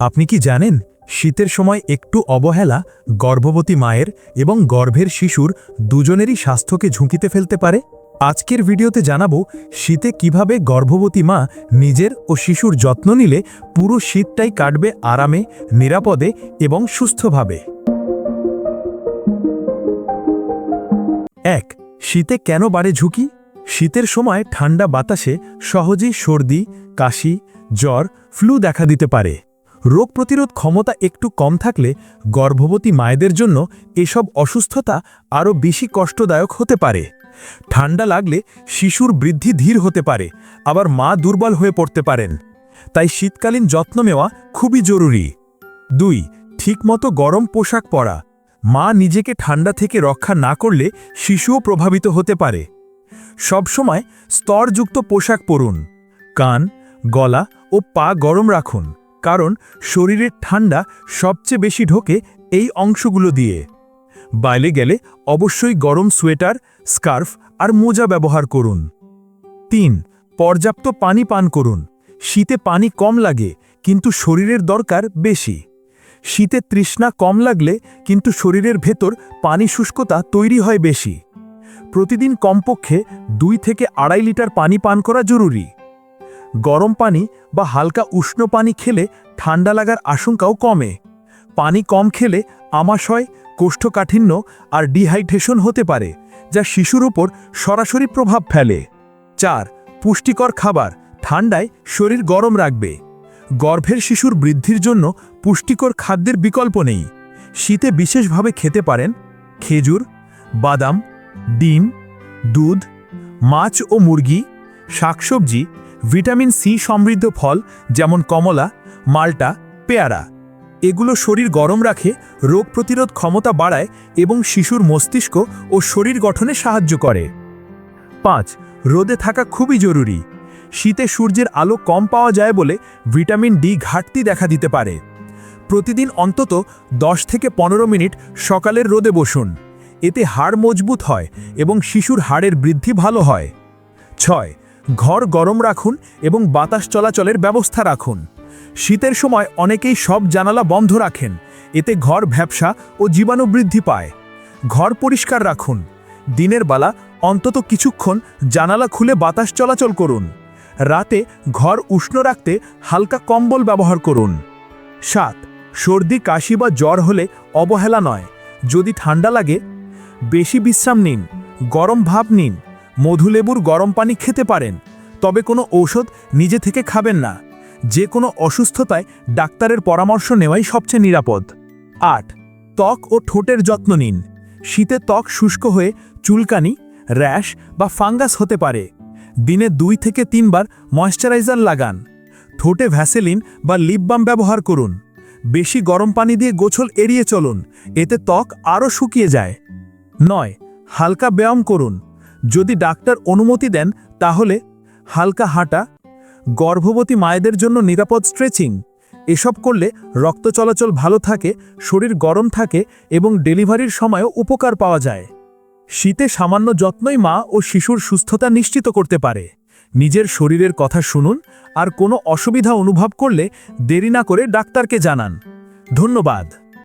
আপনি কি জানেন, শীতের সময় একটু অবহেলা গর্ভবতী মায়ের এবং গর্ভের শিশুর দুজনেরই স্বাস্থ্যকে ঝুঁকিতে ফেলতে পারে? আজকের ভিডিওতে জানাব, শীতে কীভাবে গর্ভবতী মা নিজের ও শিশুর যত্ন নিলে পুরো শীতটাই কাটবে আরামে, নিরাপদে এবং সুস্থভাবে। এক, শীতে কেন বাড়ে ঝুঁকি? শীতের সময় ঠান্ডা বাতাসে সহজেই সর্দি, কাশি, জ্বর, ফ্লু দেখা দিতে পারে। রোগ প্রতিরোধ ক্ষমতা একটু কম থাকলে গর্ভবতী মায়েদের জন্য এসব অসুস্থতা আরও বেশি কষ্টদায়ক হতে পারে। ঠান্ডা লাগলে শিশুর বৃদ্ধি ধীর হতে পারে, আবার মা দুর্বল হয়ে পড়তে পারেন। তাই শীতকালীন যত্ন নেওয়া খুবই জরুরি। দুই, ঠিকমতো গরম পোশাক পরা। মা নিজেকে ঠান্ডা থেকে রক্ষা না করলে শিশুও প্রভাবিত হতে পারে। সবসময় স্তরযুক্ত পোশাক পরুন। কান, গলা ও পা গরম রাখুন। কারণ শরীরের ঠান্ডা সবচেয়ে বেশি ঢোকে এই অংশগুলো দিয়ে। বাইরে গেলে অবশ্যই গরম সোয়েটার, স্কার্ফ আর মোজা ব্যবহার করুন। তিন, পর্যাপ্ত পানি পান করুন। শীতে পানি কম লাগে, কিন্তু শরীরের দরকার বেশি। শীতে তৃষ্ণা কম লাগলে কিন্তু শরীরের ভেতর পানি শুষ্কতা তৈরি হয় বেশি। প্রতিদিন কমপক্ষে দুই থেকে আড়াই লিটার পানি পান করা জরুরি। গরম পানি বা হালকা উষ্ণ পানি খেলে ঠান্ডা লাগার আশঙ্কাও কমে। পানি কম খেলে আমাশয়, কোষ্ঠকাঠিন্য আর ডিহাইড্রেশন হতে পারে, যা শিশুর উপর সরাসরি প্রভাব ফেলে। চার, পুষ্টিকর খাবার, ঠান্ডায় শরীর গরম রাখবে। গর্ভের শিশুর বৃদ্ধির জন্য পুষ্টিকর খাদ্যের বিকল্প নেই। শীতে বিশেষভাবে খেতে পারেন খেজুর, বাদাম, ডিম, দুধ, মাছ ও মুরগি, শাকসবজি ভিটামিন সি সমৃদ্ধ ফল যেমন কমলা, মাল্টা, পেয়ারা। এগুলো শরীর গরম রাখে, রোগ প্রতিরোধ ক্ষমতা বাড়ায় এবং শিশুর মস্তিষ্ক ও শরীর গঠনে সাহায্য করে। পাঁচ, রোদে থাকা খুবই জরুরি। শীতে সূর্যের আলো কম পাওয়া যায় বলে ভিটামিন ডি ঘাটতি দেখা দিতে পারে। প্রতিদিন অন্তত 10 থেকে পনেরো মিনিট সকালের রোদে বসুন। এতে হাড় মজবুত হয় এবং শিশুর হাড়ের বৃদ্ধি ভালো হয়। ছয় ঘর গরম রাখুন এবং বাতাস চলাচলের ব্যবস্থা রাখুন। শীতের সময় অনেকেই সব জানালা বন্ধ রাখেন। এতে ঘর ভ্যাবসা ও জীবাণু বৃদ্ধি পায়। ঘর পরিষ্কার রাখুন। দিনের বেলা অন্তত কিছুক্ষণ জানালা খুলে বাতাস চলাচল করুন। রাতে ঘর উষ্ণ রাখতে হালকা কম্বল ব্যবহার করুন। সাত, সর্দি, কাশি বা জ্বর হলে অবহেলা নয়। যদি ঠান্ডা লাগে, বেশি বিশ্রাম নিন। গরম ভাব নিন। মধুলেবুর গরম পানি খেতে পারেন, তবে কোনো ঔষধ নিজে থেকে খাবেন না। যে কোনো অসুস্থতায় ডাক্তারের পরামর্শ নেওয়াই সবচেয়ে নিরাপদ। আট, ত্বক ও ঠোঁটের যত্ন নিন। শীতে ত্বক শুষ্ক হয়ে চুলকানি, র্যাশ বা ফাঙ্গাস হতে পারে। দিনে দুই থেকে তিনবার ময়শ্চারাইজার লাগান। ঠোঁটে ভ্যাসেলিন বা লিপ বাম ব্যবহার করুন। বেশি গরম পানি দিয়ে গোছল এড়িয়ে চলুন, এতে ত্বক আরও শুকিয়ে যায়। নয়, হালকা ব্যায়াম করুন। যদি ডাক্তার অনুমতি দেন, তাহলে হালকা হাঁটা, গর্ভবতী মায়েদের জন্য নিরাপদ স্ট্রেচিং এসব করলে রক্ত চলাচল ভালো থাকে, শরীর গরম থাকে এবং ডেলিভারির সময়ও উপকার পাওয়া যায়। শীতে সামান্য যত্নই মা ও শিশুর সুস্থতা নিশ্চিত করতে পারে। নিজের শরীরের কথা শুনুন আর কোনো অসুবিধা অনুভব করলে দেরি না করে ডাক্তারকে জানান। ধন্যবাদ।